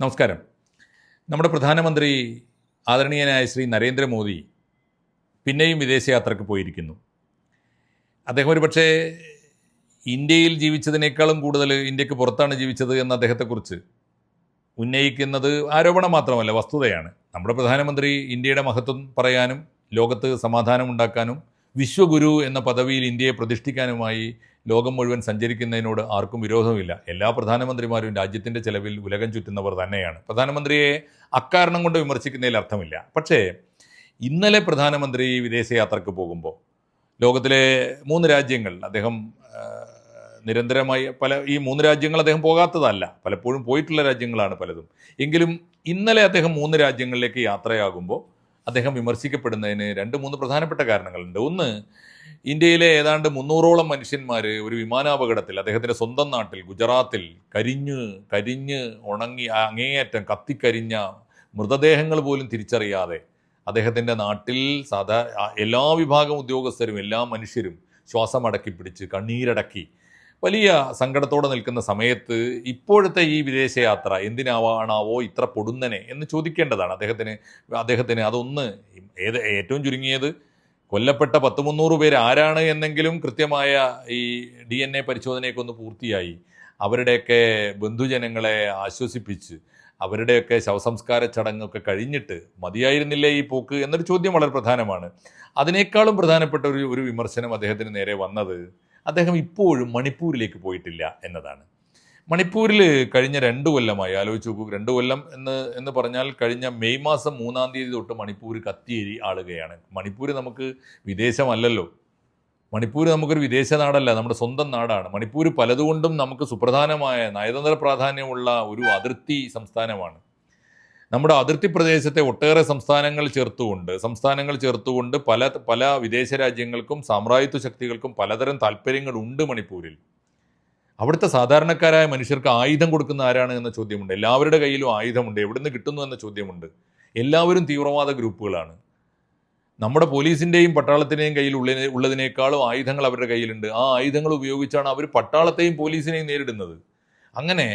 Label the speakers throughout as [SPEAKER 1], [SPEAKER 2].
[SPEAKER 1] നമസ്കാരം. നമ്മുടെ പ്രധാനമന്ത്രി ആദരണീയനായ ശ്രീ നരേന്ദ്രമോദി പിന്നെയും വിദേശയാത്രക്ക് പോയിരിക്കുന്നു. അദ്ദേഹം ഒരുപക്ഷേ ഇന്ത്യയിൽ ജീവിച്ചതിനേക്കാളും കൂടുതൽ ഇന്ത്യയ്ക്ക് പുറത്താണ് ജീവിച്ചത് എന്ന അദ്ദേഹത്തെക്കുറിച്ച് ഉന്നയിക്കുന്നത് ആരോപണം മാത്രമല്ല വസ്തുതയാണ്. നമ്മുടെ പ്രധാനമന്ത്രി ഇന്ത്യയുടെ മഹത്വം പറയാനും ലോകത്ത് സമാധാനം ഉണ്ടാക്കാനും വിശ്വഗുരു എന്ന പദവിയിൽ ഇന്ത്യയെ പ്രതിഷ്ഠിക്കാനുമായി ലോകം മുഴുവൻ സഞ്ചരിക്കുന്നതിനോട് ആർക്കും വിരോധമില്ല. എല്ലാ പ്രധാനമന്ത്രിമാരും രാജ്യത്തിന്റെ ചെലവിൽ ഉലകം ചുറ്റുന്നവർ തന്നെയാണ്. പ്രധാനമന്ത്രിയെ അക്കാരണം കൊണ്ട് വിമർശിക്കുന്നതിൽ അർത്ഥമില്ല. പക്ഷേ ഇന്നലെ പ്രധാനമന്ത്രി വിദേശയാത്രയ്ക്ക് പോകുമ്പോൾ ലോകത്തിലെ മൂന്ന് രാജ്യങ്ങൾ അദ്ദേഹം നിരന്തരമായി പല ഈ മൂന്ന് രാജ്യങ്ങൾ അദ്ദേഹം പോകാത്തതല്ല. പലപ്പോഴും പോയിട്ടുള്ള രാജ്യങ്ങളാണ് പലതും. എങ്കിലും ഇന്നലെ അദ്ദേഹം മൂന്ന് രാജ്യങ്ങളിലേക്ക് യാത്രയാകുമ്പോൾ അദ്ദേഹം വിമർശിക്കപ്പെടുന്നതിന് രണ്ട് മൂന്ന് പ്രധാനപ്പെട്ട കാരണങ്ങളുണ്ട്. ഒന്ന് ഇന്ത്യയിലെ ഏതാണ്ട് മുന്നൂറോളം മനുഷ്യന്മാർ ഒരു വിമാനാപകടത്തിൽ അദ്ദേഹത്തിന്റെ സ്വന്തം നാട്ടിൽ ഗുജറാത്തിൽ കരിഞ്ഞ് കരിഞ്ഞ് ഉണങ്ങി അങ്ങേയറ്റം കത്തിക്കരിഞ്ഞ മൃതദേഹങ്ങൾ പോലും തിരിച്ചറിയാതെ അദ്ദേഹത്തിന്റെ നാട്ടിൽ സാധാ എല്ലാ വിഭാഗം ഉദ്യോഗസ്ഥരും എല്ലാ മനുഷ്യരും ശ്വാസമടക്കി പിടിച്ച് കണ്ണീരടക്കി വലിയ സങ്കടത്തോടെ നിൽക്കുന്ന സമയത്ത് ഇപ്പോഴത്തെ ഈ വിദേശയാത്ര എന്തിനാവാണാവോ ഇത്ര പൊടുന്നനെ എന്ന് ചോദിക്കേണ്ടതാണ്. അദ്ദേഹത്തിന് അദ്ദേഹത്തിന് അതൊന്ന് ഏത് ഏറ്റവും ചുരുങ്ങിയത് കൊല്ലപ്പെട്ട പത്ത് മുന്നൂറ് പേര് ആരാണ് എന്നെങ്കിലും കൃത്യമായ ഈ ഡി എൻ എ പരിശോധനയൊക്കെ ഒന്ന് പൂർത്തിയായി. അവരുടെയൊക്കെ ബന്ധുജനങ്ങളെ ആശ്വസിപ്പിച്ച് അവരുടെയൊക്കെ ശവസംസ്കാര ചടങ്ങൊക്കെ കഴിഞ്ഞിട്ട് മതിയായിരുന്നില്ലേ ഈ പോക്ക് എന്നൊരു ചോദ്യം വളരെ പ്രധാനമാണ്. അതിനേക്കാളും പ്രധാനപ്പെട്ട ഒരു ഒരു വിമർശനം അദ്ദേഹത്തിന് നേരെ വന്നത് അദ്ദേഹം ഇപ്പോഴും മണിപ്പൂരിലേക്ക് പോയിട്ടില്ല എന്നതാണ്. മണിപ്പൂരിൽ കഴിഞ്ഞ രണ്ട് കൊല്ലമായി ആലോചിച്ച് നോക്കൂ രണ്ട് കൊല്ലം എന്ന് എന്ന് പറഞ്ഞാൽ കഴിഞ്ഞ മെയ് മാസം മൂന്നാം തീയതി തൊട്ട് മണിപ്പൂർ കത്തിയേരി ആളുകയാണ്. മണിപ്പൂർ നമുക്ക് വിദേശമല്ലല്ലോ. മണിപ്പൂർ നമുക്കൊരു വിദേശ നാടല്ല നമ്മുടെ സ്വന്തം നാടാണ്. മണിപ്പൂർ പലതുകൊണ്ടും നമുക്ക് സുപ്രധാനമായ നയതന്ത്ര പ്രാധാന്യമുള്ള ഒരു അതിർത്തി സംസ്ഥാനമാണ്. നമ്മുടെ അതിർത്തി പ്രദേശത്തെ ഒട്ടേറെ സംസ്ഥാനങ്ങൾ ചേർത്തുകൊണ്ട് സംസ്ഥാനങ്ങൾ ചേർത്തുകൊണ്ട് പല പല വിദേശ രാജ്യങ്ങൾക്കും സാമ്രാജ്യത്വ ശക്തികൾക്കും പലതരം താല്പര്യങ്ങളുണ്ട് മണിപ്പൂരിൽ. അവിടുത്തെ സാധാരണക്കാരായ മനുഷ്യർക്ക് ആയുധം കൊടുക്കുന്ന ആരാണ് എന്ന ചോദ്യമുണ്ട്. എല്ലാവരുടെ കയ്യിലും ആയുധമുണ്ട്. എവിടുന്ന് കിട്ടുന്നു എന്ന ചോദ്യമുണ്ട്. എല്ലാവരും തീവ്രവാദ ഗ്രൂപ്പുകളാണ്. നമ്മുടെ പോലീസിന്റെയും പട്ടാളത്തിന്റെയും കയ്യിൽ ഉള്ള ഉള്ളതിനേക്കാളും ആയുധങ്ങൾ അവരുടെ കയ്യിലുണ്ട്. ആ ആയുധങ്ങൾ ഉപയോഗിച്ചാണ് അവർ പട്ടാളത്തെയും പോലീസിനെയും നേരിടുന്നത്. അങ്ങനെ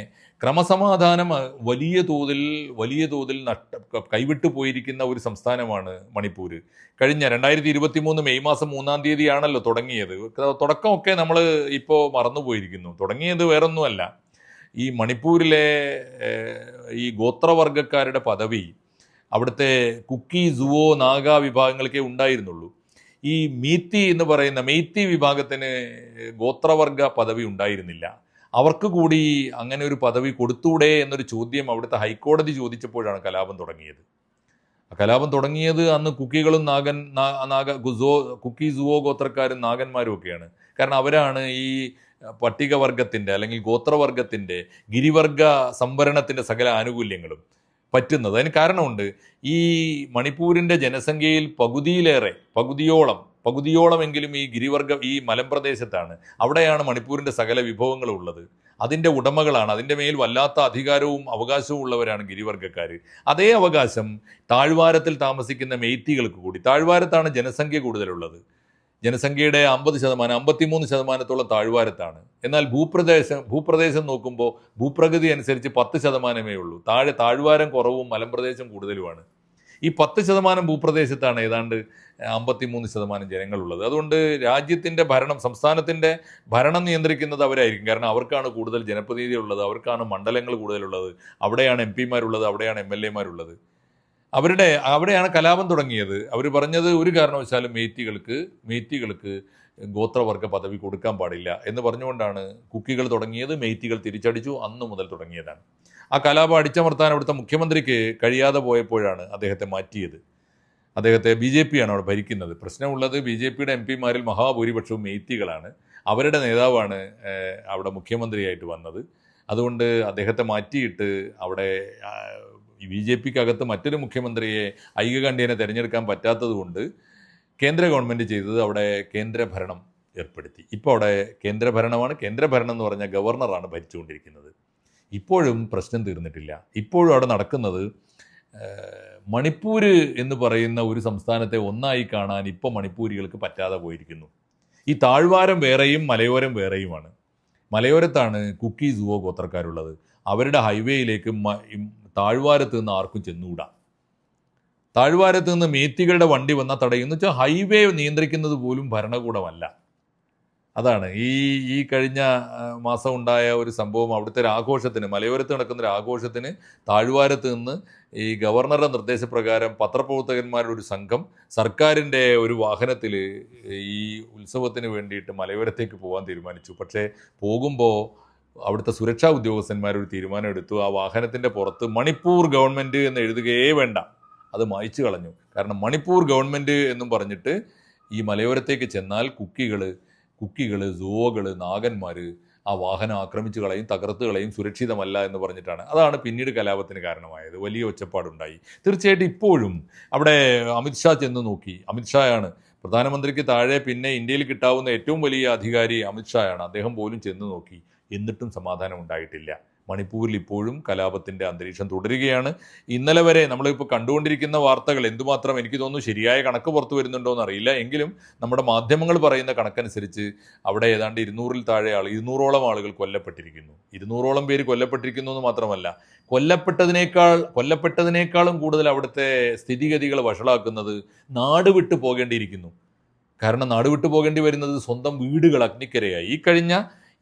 [SPEAKER 1] ക്രമസമാധാനം വലിയ തോതിൽ വലിയ തോതിൽ നഷ്ട കൈവിട്ടു പോയിരിക്കുന്ന ഒരു സംസ്ഥാനമാണ് മണിപ്പൂർ കഴിഞ്ഞ രണ്ടായിരത്തി ഇരുപത്തി മൂന്ന് മെയ് മാസം മൂന്നാം തീയതിയാണല്ലോ തുടങ്ങിയത്. തുടക്കമൊക്കെ നമ്മൾ ഇപ്പോൾ മറന്നുപോയിരിക്കുന്നു. തുടങ്ങിയത് വേറൊന്നുമല്ല. ഈ മണിപ്പൂരിലെ ഈ ഗോത്രവർഗക്കാരുടെ പദവി അവിടുത്തെ കുക്കി സുവോ നാഗ വിഭാഗങ്ങൾക്കേ ഉണ്ടായിരുന്നുള്ളൂ. ഈ മീത്തി എന്ന് പറയുന്ന മെയ്ത്തി വിഭാഗത്തിന് ഗോത്രവർഗ പദവി ഉണ്ടായിരുന്നില്ല. അവർക്ക് കൂടി അങ്ങനെ ഒരു പദവി കൊടുത്തൂടെ എന്നൊരു ചോദ്യം അവിടുത്തെ ഹൈക്കോടതി ചോദിച്ചപ്പോഴാണ് കലാപം തുടങ്ങിയത്. കലാപം തുടങ്ങിയത് അന്ന് കുക്കികളും നാഗൻ നാഗ ഗുസോ കുക്കി സുവോ ഗോത്രക്കാരും നാഗന്മാരും ഒക്കെയാണ്. കാരണം അവരാണ് ഈ പട്ടികവർഗത്തിന്റെ അല്ലെങ്കിൽ ഗോത്രവർഗത്തിന്റെ ഗിരിവർഗ സംവരണത്തിന്റെ സകല ആനുകൂല്യങ്ങളും പറ്റുന്നത്. അതിന് കാരണമുണ്ട് ഈ മണിപ്പൂരിന്റെ ജനസംഖ്യയിൽ പകുതിയിലേറെ പകുതിയോളം പകുതിയോളമെങ്കിലും ഈ ഗിരിവർഗ ഈ മലമ്പ്രദേശത്താണ്. അവിടെയാണ് മണിപ്പൂരിന്റെ സകല വിഭവങ്ങളും ഉള്ളത്. അതിന്റെ ഉടമകളാണ്. അതിന്റെ മേൽ വല്ലാത്ത അധികാരവും അവകാശവും ഉള്ളവരാണ് ഗിരിവർഗക്കാർ അതേ അവകാശം താഴ്വാരത്തിൽ താമസിക്കുന്ന മെയ്ത്തികൾക്ക് കൂടി. താഴ്വാരത്താണ് ജനസംഖ്യ കൂടുതലുള്ളത്. ജനസംഖ്യയുടെ അമ്പത് ശതമാനം അമ്പത്തിമൂന്ന് ശതമാനത്തോളം താഴ്വാരത്താണ്. എന്നാൽ ഭൂപ്രദേശം ഭൂപ്രദേശം നോക്കുമ്പോൾ ഭൂപ്രകൃതി അനുസരിച്ച് പത്ത് ശതമാനമേ ഉള്ളൂ. താഴെ താഴ്വാരം കുറവും മലമ്പ്രദേശം കൂടുതലുമാണ്. ഈ പത്ത് ശതമാനം ഭൂപ്രദേശത്താണ് ഏതാണ്ട് അമ്പത്തിമൂന്ന് ശതമാനം ജനങ്ങളുള്ളത്. അതുകൊണ്ട് രാജ്യത്തിന്റെ ഭരണം സംസ്ഥാനത്തിന്റെ ഭരണം നിയന്ത്രിക്കുന്നത് അവരായിരിക്കും. കാരണം അവർക്കാണ് കൂടുതൽ ജനപ്രതിനിധി ഉള്ളത് അവർക്കാണ് മണ്ഡലങ്ങൾ കൂടുതലുള്ളത്. അവിടെയാണ് എം പിമാരുള്ളത് അവിടെയാണ് എം എൽ എമാരുള്ളത്. അവരുടെ അവിടെയാണ് കലാപം തുടങ്ങിയത്. അവർ പറഞ്ഞത് ഒരു കാരണവശാലും മേത്തികൾക്ക് മേത്തികൾക്ക് ഗോത്രവർഗ പദവി കൊടുക്കാൻ പാടില്ല എന്ന് പറഞ്ഞുകൊണ്ടാണ് കുക്കികൾ തുടങ്ങിയത് മെയ്ത്തികൾ തിരിച്ചടിച്ചു അന്നു മുതൽ തുടങ്ങിയതാണ്. ആ കലാപം അടിച്ചമർത്താൻ അവിടുത്തെ മുഖ്യമന്ത്രിക്ക് കഴിയാതെ പോയപ്പോഴാണ് അദ്ദേഹത്തെ മാറ്റിയത്. അദ്ദേഹത്തെ ബി ജെ പിയാണ് അവിടെ ഭരിക്കുന്നത്. പ്രശ്നമുള്ളത് ബി ജെ പിയുടെ എം പിമാരിൽ മഹാഭൂരിപക്ഷവും മെയ്ത്തികളാണ്. അവരുടെ നേതാവാണ് അവിടെ മുഖ്യമന്ത്രിയായിട്ട് വന്നത്. അതുകൊണ്ട് അദ്ദേഹത്തെ മാറ്റിയിട്ട് അവിടെ ബി ജെ പിക്കകത്ത് മറ്റൊരു മുഖ്യമന്ത്രിയെ ഐകകണ്ഠ്യേനെ തിരഞ്ഞെടുക്കാൻ പറ്റാത്തത് കൊണ്ട് കേന്ദ്ര ഗവൺമെന്റ് ചെയ്തത് അവിടെ കേന്ദ്രഭരണം ഏർപ്പെടുത്തി. ഇപ്പോൾ അവിടെ കേന്ദ്രഭരണമാണ്. കേന്ദ്രഭരണം കേന്ദ്ര ഭരണം എന്ന് പറഞ്ഞാൽ ഗവർണറാണ് ഭരിച്ചുകൊണ്ടിരിക്കുന്നത്. ഇപ്പോഴും പ്രശ്നം തീർന്നിട്ടില്ല. ഇപ്പോഴും അവിടെ നടക്കുന്നത് മണിപ്പൂർ എന്ന് പറയുന്ന ഒരു സംസ്ഥാനത്തെ ഒന്നായി കാണാൻ ഇപ്പോൾ മണിപ്പൂരികൾക്ക് പറ്റാതെ പോയിരിക്കുന്നു. ഈ താഴ്വാരം വേറെയും മലയോരം വേറെയുമാണ്. മലയോരത്താണ് കുക്കി സുവോ ഗോത്രക്കാരുള്ളത്. അവരുടെ ഹൈവേയിലേക്ക് താഴ്വാരത്ത് നിന്ന് ആർക്കും ചെന്നുകൂടാ. താഴ്വാരത്ത് നിന്ന് മേത്തികളുടെ വണ്ടി വന്നാൽ തടയും എന്ന് വെച്ചാൽ ഹൈവേ നിയന്ത്രിക്കുന്നത് പോലും ഭരണകൂടമല്ല. അതാണ്. ഈ ഈ കഴിഞ്ഞ മാസം ഉണ്ടായ ഒരു സംഭവം അവിടുത്തെ ഒരു ആഘോഷത്തിന് മലയോരത്ത് നടക്കുന്ന ഒരു ആഘോഷത്തിന് താഴ്വാരത്ത് നിന്ന് ഈ ഗവർണറുടെ നിർദ്ദേശപ്രകാരം പത്രപ്രവർത്തകന്മാരുടെ ഒരു സംഘം സർക്കാരിന്റെ ഒരു വാഹനത്തിൽ ഈ ഉത്സവത്തിന് വേണ്ടിയിട്ട് മലയോരത്തേക്ക് പോകാൻ തീരുമാനിച്ചു. പക്ഷേ പോകുമ്പോൾ അവിടുത്തെ സുരക്ഷാ ഉദ്യോഗസ്ഥന്മാർ ഒരു തീരുമാനം എടുത്തു ആ വാഹനത്തിന്റെ പുറത്ത് മണിപ്പൂർ ഗവൺമെന്റ് എന്ന് എഴുതുകയേ വേണ്ട. അത് മായ്ച്ചു കളഞ്ഞു. കാരണം മണിപ്പൂർ ഗവൺമെന്റ് എന്നും പറഞ്ഞിട്ട് ഈ മലയോരത്തേക്ക് ചെന്നാൽ കുക്കികൾ കുക്കികൾ സോകൾ നാഗന്മാർ ആ വാഹനം ആക്രമിച്ചു കളയും തകർത്ത് കളയും സുരക്ഷിതമല്ല എന്ന് പറഞ്ഞിട്ടാണ്. അതാണ് പിന്നീട് കലാപത്തിന് കാരണമായത്. വലിയ ഒച്ചപ്പാടുണ്ടായി. തീർച്ചയായിട്ടും ഇപ്പോഴും അവിടെ അമിത്ഷാ ചെന്ന് നോക്കി. അമിത്ഷായാണ് പ്രധാനമന്ത്രിക്ക് താഴെ പിന്നെ ഇന്ത്യയിൽ കിട്ടാവുന്ന ഏറ്റവും വലിയ അധികാരി അമിത്ഷായാണ് അദ്ദേഹം പോലും ചെന്ന് നോക്കി. എന്നിട്ടും സമാധാനം ഉണ്ടായിട്ടില്ല. മണിപ്പൂരിൽ ഇപ്പോഴും കലാപത്തിന്റെ അന്തരീക്ഷം തുടരുകയാണ്. ഇന്നലെ വരെ നമ്മളിപ്പോൾ കണ്ടുകൊണ്ടിരിക്കുന്ന വാർത്തകൾ എന്തുമാത്രം എനിക്ക് തോന്നുന്നു ശരിയായ കണക്ക് പുറത്തു വരുന്നുണ്ടോ എന്ന് അറിയില്ല എങ്കിലും നമ്മുടെ മാധ്യമങ്ങൾ പറയുന്ന കണക്കനുസരിച്ച് അവിടെ ഏതാണ്ട് ഇരുന്നൂറിൽ താഴെ ആൾ ഇരുന്നൂറോളം ആളുകൾ കൊല്ലപ്പെട്ടിരിക്കുന്നു. ഇരുന്നൂറോളം പേര് കൊല്ലപ്പെട്ടിരിക്കുന്നു എന്ന് മാത്രമല്ല കൊല്ലപ്പെട്ടതിനേക്കാൾ കൊല്ലപ്പെട്ടതിനേക്കാളും കൂടുതൽ അവിടുത്തെ സ്ഥിതിഗതികൾ വഷളാക്കുന്നത് നാട് വിട്ടു പോകേണ്ടിയിരിക്കുന്നു. കാരണം നാട് വിട്ടു പോകേണ്ടി വരുന്നത് സ്വന്തം വീടുകൾ അഗ്നിക്കരയായി. ഈ കഴിഞ്ഞ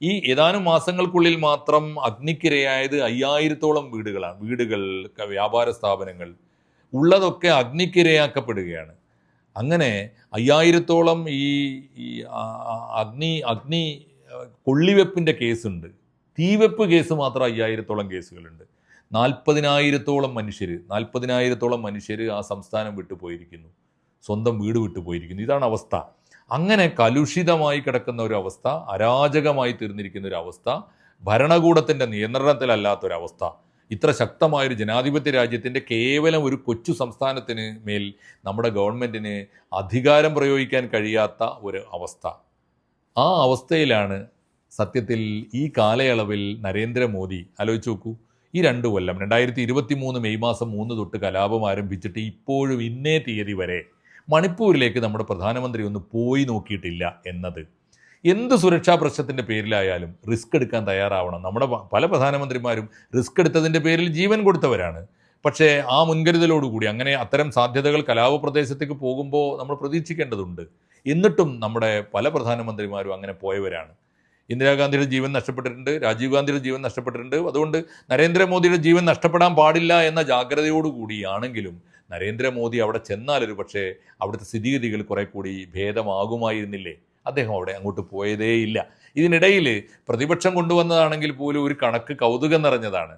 [SPEAKER 1] ഈ ഏതാനും മാസങ്ങൾക്കുള്ളിൽ മാത്രം അഗ്നിക്കിരയായത് അയ്യായിരത്തോളം വീടുകളാണ് വീടുകൾ വ്യാപാര സ്ഥാപനങ്ങൾ. ഉള്ളതൊക്കെ അഗ്നിക്കിരയാക്കപ്പെടുകയാണ്. അങ്ങനെ അയ്യായിരത്തോളം ഈ അഗ്നി അഗ്നി കൊള്ളിവെപ്പിന്റെ കേസുണ്ട്. തീവെപ്പ് കേസ് മാത്രം അയ്യായിരത്തോളം കേസുകളുണ്ട്. നാൽപ്പതിനായിരത്തോളം മനുഷ്യർ നാൽപ്പതിനായിരത്തോളം മനുഷ്യർ ആ സംസ്ഥാനം വിട്ടു പോയിരിക്കുന്നു സ്വന്തം വീട് വിട്ടു പോയിരിക്കുന്നു ഇതാണ് അവസ്ഥ. അങ്ങനെ കലുഷിതമായി കിടക്കുന്ന ഒരു അവസ്ഥ അരാജകമായി തീർന്നിരിക്കുന്ന ഒരു അവസ്ഥ ഭരണകൂടത്തിന്റെ നിയന്ത്രണത്തിലല്ലാത്തൊരവസ്ഥ ഇത്ര ശക്തമായൊരു ജനാധിപത്യ രാജ്യത്തിന്റെ കേവലം ഒരു കൊച്ചു സംസ്ഥാനത്തിന് മേൽ നമ്മുടെ ഗവൺമെന്റിന് അധികാരം പ്രയോഗിക്കാൻ കഴിയാത്ത ഒരു അവസ്ഥ. ആ അവസ്ഥയിലാണ് സത്യത്തിൽ ഈ കാലയളവിൽ നരേന്ദ്രമോദി ആലോചിച്ച് നോക്കൂ ഈ രണ്ട് കൊല്ലം രണ്ടായിരത്തി ഇരുപത്തി മൂന്ന് മെയ് മാസം മൂന്ന് തൊട്ട് കലാപം ആരംഭിച്ചിട്ട് ഇപ്പോഴും ഇന്നേ തീയതി വരെ മണിപ്പൂരിലേക്ക് നമ്മുടെ പ്രധാനമന്ത്രി ഒന്ന് പോയി നോക്കിയിട്ടില്ല എന്നത്. എന്ത് സുരക്ഷാ പ്രശ്നത്തിന്റെ പേരിലായാലും റിസ്ക് എടുക്കാൻ തയ്യാറാവണം. നമ്മുടെ പല പ്രധാനമന്ത്രിമാരും റിസ്ക് എടുത്തതിന്റെ പേരിൽ ജീവൻ കൊടുത്തവരാണ്. പക്ഷേ ആ മുൻകരുതലോടുകൂടി അങ്ങനെ അത്തരം സാധ്യതകൾ കലാപ പ്രദേശത്തേക്ക് പോകുമ്പോൾ നമ്മൾ പ്രതീക്ഷിക്കേണ്ടതുണ്ട്. എന്നിട്ടും നമ്മുടെ പല പ്രധാനമന്ത്രിമാരും അങ്ങനെ പോയവരാണ്. ഇന്ദിരാഗാന്ധിയുടെ ജീവൻ നഷ്ടപ്പെട്ടിട്ടുണ്ട് രാജീവ് ഗാന്ധിയുടെ ജീവൻ നഷ്ടപ്പെട്ടിട്ടുണ്ട്. അതുകൊണ്ട് നരേന്ദ്രമോദിയുടെ ജീവൻ നഷ്ടപ്പെടാൻ പാടില്ല എന്ന ജാഗ്രതയോടുകൂടിയാണെങ്കിലും നരേന്ദ്രമോദി അവിടെ ചെന്നാലൊരു പക്ഷേ അവിടുത്തെ സ്ഥിതിഗതികൾ കുറെ കൂടി ഭേദമാകുമായിരുന്നില്ലേ? അദ്ദേഹം അവിടെ അങ്ങോട്ട് പോയതേയില്ല. ഇതിനിടയിൽ പ്രതിപക്ഷം കൊണ്ടുവന്നതാണെങ്കിൽ പോലും ഒരു കണക്ക് കൗതുകം നിറഞ്ഞതാണ്.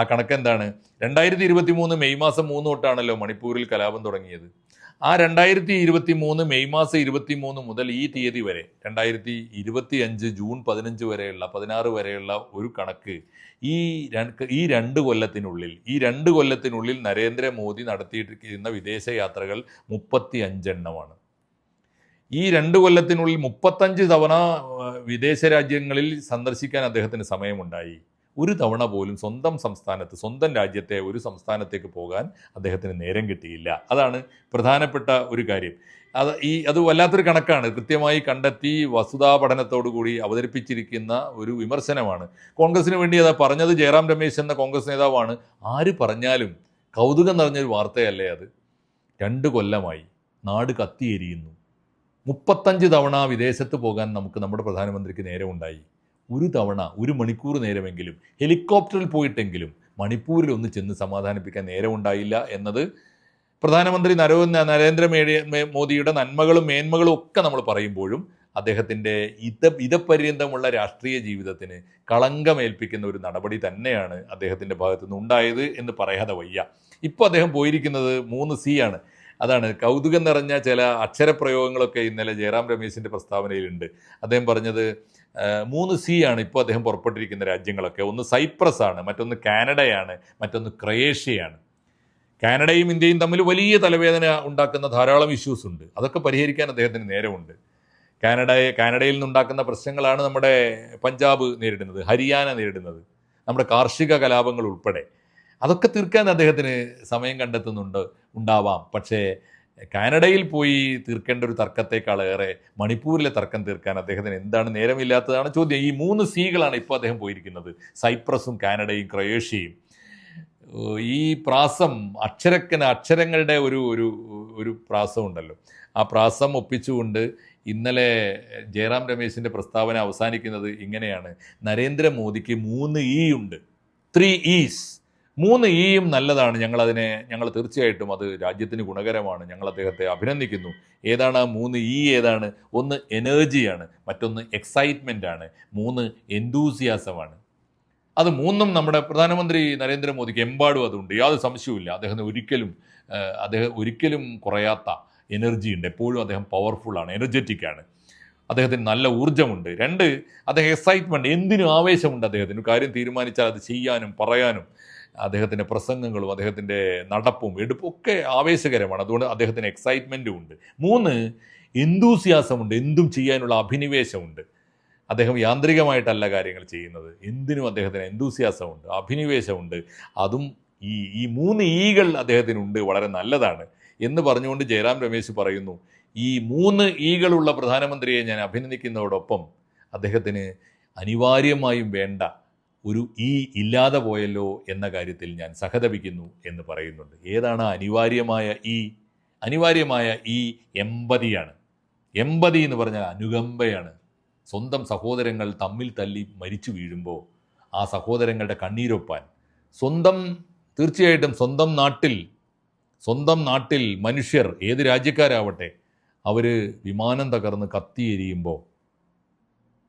[SPEAKER 1] ആ കണക്ക് എന്താണ്? രണ്ടായിരത്തി ഇരുപത്തി മൂന്ന് മെയ് മാസം മൂന്ന് തൊട്ടാണല്ലോ മണിപ്പൂരിൽ കലാപം തുടങ്ങിയത്. ആ രണ്ടായിരത്തി ഇരുപത്തി മൂന്ന് മെയ് മാസം ഇരുപത്തി മൂന്ന് മുതൽ ഈ തീയതി വരെ രണ്ടായിരത്തി ഇരുപത്തി അഞ്ച് ജൂൺ പതിനഞ്ച് വരെയുള്ള പതിനാറ് വരെയുള്ള ഒരു കണക്ക് ഈ ഈ രണ്ട് കൊല്ലത്തിനുള്ളിൽ ഈ രണ്ട് കൊല്ലത്തിനുള്ളിൽ നരേന്ദ്രമോദി നടത്തിയിരിക്കുന്ന വിദേശയാത്രകൾ മുപ്പത്തി അഞ്ചെണ്ണമാണ് ഈ രണ്ട് കൊല്ലത്തിനുള്ളിൽ മുപ്പത്തഞ്ച് തവണ വിദേശ രാജ്യങ്ങളിൽ സന്ദർശിക്കാൻ അദ്ദേഹത്തിന് സമയമുണ്ടായി. ഒരു തവണ പോലും സ്വന്തം സംസ്ഥാനത്ത് സ്വന്തം രാജ്യത്തെ ഒരു സംസ്ഥാനത്തേക്ക് പോകാൻ അദ്ദേഹത്തിന് നേരം കിട്ടിയില്ല. അതാണ് പ്രധാനപ്പെട്ട ഒരു കാര്യം. അത് ഈ അത് വല്ലാത്തൊരു കണക്കാണ്. കൃത്യമായി കണ്ടെത്തി വസ്തുതാ പഠനത്തോടുകൂടി അവതരിപ്പിച്ചിരിക്കുന്ന ഒരു വിമർശനമാണ്. കോൺഗ്രസിന് വേണ്ടി അത് പറഞ്ഞത് ജയറാം രമേശ് എന്ന കോൺഗ്രസ് നേതാവാണ്. ആര് പറഞ്ഞാലും കൗതുകം നിറഞ്ഞൊരു വാർത്തയല്ലേ അത്? രണ്ട് കൊല്ലമായി നാട് കത്തിയെരിയുന്നു. മുപ്പത്തഞ്ച് തവണ വിദേശത്ത് പോകാൻ നമുക്ക് നമ്മുടെ പ്രധാനമന്ത്രിക്ക് നേരമുണ്ടായി. ഒരു തവണ ഒരു മണിക്കൂർ നേരമെങ്കിലും ഹെലികോപ്റ്ററിൽ പോയിട്ടെങ്കിലും മണിപ്പൂരിൽ ഒന്ന് ചെന്ന് സമാധാനിപ്പിക്കാൻ നേരമുണ്ടായില്ല എന്നത് പ്രധാനമന്ത്രി നരോ നരേന്ദ്ര മേടി- മോദിയുടെ നന്മകളും മേന്മകളും ഒക്കെ നമ്മൾ പറയുമ്പോഴും അദ്ദേഹത്തിന്റെ ഇത ഇതപര്യന്തമുള്ള രാഷ്ട്രീയ ജീവിതത്തിന് കളങ്കമേൽപ്പിക്കുന്ന ഒരു നടപടി തന്നെയാണ് അദ്ദേഹത്തിന്റെ ഭാഗത്തു നിന്ന് ഉണ്ടായത് എന്ന് പറയാതെ വയ്യ. ഇപ്പോൾ അദ്ദേഹം പോയിരിക്കുന്നത് മൂന്ന് സി ആണ്. അതാണ് കൗതുകം നിറഞ്ഞ ചില അക്ഷരപ്രയോഗങ്ങളൊക്കെ ഇന്നലെ ജയറാം രമേശിന്റെ പ്രസ്താവനയിലുണ്ട്. അദ്ദേഹം പറഞ്ഞത് മൂന്ന് സി ആണ് ഇപ്പോൾ അദ്ദേഹം പുറപ്പെട്ടിരിക്കുന്ന രാജ്യങ്ങളൊക്കെ. ഒന്ന് സൈപ്രസ് ആണ് മറ്റൊന്ന് കാനഡയാണ് മറ്റൊന്ന് ക്രയേഷ്യയാണ് കാനഡയും ഇന്ത്യയും തമ്മിൽ വലിയ തലവേദന ഉണ്ടാക്കുന്ന ധാരാളം ഇഷ്യൂസ് ഉണ്ട്. അതൊക്കെ പരിഹരിക്കാൻ അദ്ദേഹത്തിന് നേരമുണ്ട്. കാനഡ കാനഡയിൽ നിന്നുണ്ടാക്കുന്ന പ്രശ്നങ്ങളാണ് നമ്മുടെ പഞ്ചാബ് നേരിടുന്നത് ഹരിയാന നേരിടുന്നത് നമ്മുടെ കാർഷിക കലാപങ്ങൾ ഉൾപ്പെടെ. അതൊക്കെ തീർക്കാൻ അദ്ദേഹത്തിന് സമയം കണ്ടെത്തുന്നുണ്ട് ഉണ്ടാവാം. പക്ഷേ കാനഡയിൽ പോയി തീർക്കേണ്ട ഒരു തർക്കത്തെക്കാളേറെ മണിപ്പൂരിലെ തർക്കം തീർക്കാൻ അദ്ദേഹത്തിന് എന്താണ് നേരമില്ലാത്തതാണ് ചോദ്യം. ഈ മൂന്ന് സീകളാണ് ഇപ്പോൾ അദ്ദേഹം പോയിരിക്കുന്നത്. സൈപ്രസും കാനഡയും ക്രൊയേഷ്യയും. ഈ പ്രാസം അക്ഷരക്കന അക്ഷരങ്ങളുടെ ഒരു ഒരു ഒരു പ്രാസം ഉണ്ടല്ലോ. ആ പ്രാസം ഒപ്പിച്ചുകൊണ്ട് ഇന്നലെ ജയറാം രമേശിന്റെ പ്രസ്താവന അവസാനിക്കുന്നത് ഇങ്ങനെയാണ്. നരേന്ദ്രമോദിക്ക് മൂന്ന് ഇ ഉണ്ട്. Three Es. മൂന്ന് ഈയും നല്ലതാണ്. ഞങ്ങൾ അതിനെ ഞങ്ങൾ തീർച്ചയായിട്ടും അത് രാജ്യത്തിന് ഗുണകരമാണ്. ഞങ്ങൾ അദ്ദേഹത്തെ അഭിനന്ദിക്കുന്നു. ഏതാണ്? ആ മൂന്ന് ഇ ഏതാണ്? ഒന്ന് എനർജിയാണ് മറ്റൊന്ന് എക്സൈറ്റ്മെന്റ് ആണ്. മൂന്ന് എന്തൂസിയാസമാണ് അത് മൂന്നും നമ്മുടെ പ്രധാനമന്ത്രി നരേന്ദ്രമോദിക്ക് എമ്പാടും അതുണ്ട്. യാതൊരു സംശയവുമില്ല. അദ്ദേഹത്തിന് ഒരിക്കലും അദ്ദേഹം ഒരിക്കലും കുറയാത്ത എനർജി ഉണ്ട്. എപ്പോഴും അദ്ദേഹം പവർഫുള്ളാണ് എനർജറ്റിക് ആണ്. അദ്ദേഹത്തിന് നല്ല ഊർജമുണ്ട്. രണ്ട് അദ്ദേഹം എക്സൈറ്റ്മെന്റ് എന്തിനും ആവേശമുണ്ട് അദ്ദേഹത്തിന്. കാര്യം തീരുമാനിച്ചാൽ അത് ചെയ്യാനും പറയാനും. അദ്ദേഹത്തിന്റെ പ്രസംഗങ്ങളും അദ്ദേഹത്തിന്റെ നടപ്പും എടുപ്പും ഒക്കെ ആവേശകരമാണ്. അതുകൊണ്ട് അദ്ദേഹത്തിന് എക്സൈറ്റ്മെന്റും ഉണ്ട്. മൂന്ന് എന്തൂസിയാസമുണ്ട് എന്തും ചെയ്യാനുള്ള അഭിനിവേശമുണ്ട്. അദ്ദേഹം യാന്ത്രികമായിട്ടല്ല കാര്യങ്ങൾ ചെയ്യുന്നത്. എന്തിനും അദ്ദേഹത്തിന് എന്തൂസിയാസമുണ്ട് അഭിനിവേശമുണ്ട്. അതും ഈ ഈ മൂന്ന് ഈകൾ അദ്ദേഹത്തിനുണ്ട്. വളരെ നല്ലതാണ്. എന്ന് പറഞ്ഞുകൊണ്ട് ജയറാം രമേശ് പറയുന്നു ഈ മൂന്ന് ഈകളുള്ള പ്രധാനമന്ത്രിയെ ഞാൻ അഭിനന്ദിക്കുന്നതോടൊപ്പം അദ്ദേഹത്തിന് അനിവാര്യമായും വേണ്ട. ഒരു ഈ ഇല്ലാതെ പോയല്ലോ എന്ന കാര്യത്തിൽ ഞാൻ സഹതപിക്കുന്നു എന്ന് പറയുന്നുണ്ട്. ഏതാണ് അനിവാര്യമായ ഈ അനിവാര്യമായ ഈ എമ്പതിയാണ്. എമ്പതി എന്ന് പറഞ്ഞാൽ അനുകമ്പയാണ്. സ്വന്തം സഹോദരങ്ങൾ തമ്മിൽ തല്ലി മരിച്ചു വീഴുമ്പോൾ ആ സഹോദരങ്ങളുടെ കണ്ണീരൊപ്പാൻ. സ്വന്തം തീർച്ചയായിട്ടും സ്വന്തം നാട്ടിൽ സ്വന്തം നാട്ടിൽ മനുഷ്യർ ഏത് രാജ്യക്കാരാവട്ടെ അവർ വിമാനം തകർന്ന് കത്തിയെരിയുമ്പോൾ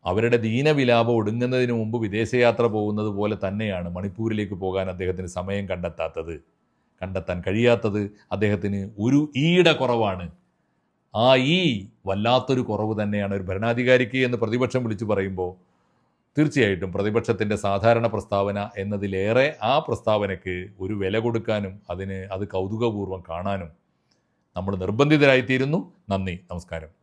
[SPEAKER 1] അവരുടെ ദീനവിലാപം ഒടുങ്ങുന്നതിന് മുമ്പ് വിദേശയാത്ര പോകുന്നത് പോലെ തന്നെയാണ് മണിപ്പൂരിലേക്ക് പോകാൻ അദ്ദേഹത്തിന് സമയം കണ്ടെത്താത്തത് കണ്ടെത്താൻ കഴിയാത്തത് അദ്ദേഹത്തിന് ഒരു ഈയുടെ കുറവാണ്. ആ ഈ വല്ലാത്തൊരു കുറവ് തന്നെയാണ് ഒരു ഭരണാധികാരിക്ക് എന്ന് പ്രതിപക്ഷം വിളിച്ചു പറയുമ്പോൾ തീർച്ചയായിട്ടും പ്രതിപക്ഷത്തിന്റെ സാധാരണ പ്രസ്താവന എന്നതിലേറെ ആ പ്രസ്താവനയ്ക്ക് ഒരു വില കൊടുക്കാനും അതിന് അത് കൗതുകപൂർവം കാണാനും നമ്മൾ നിർബന്ധിതരായിത്തീരുന്നു. നന്ദി. നമസ്കാരം.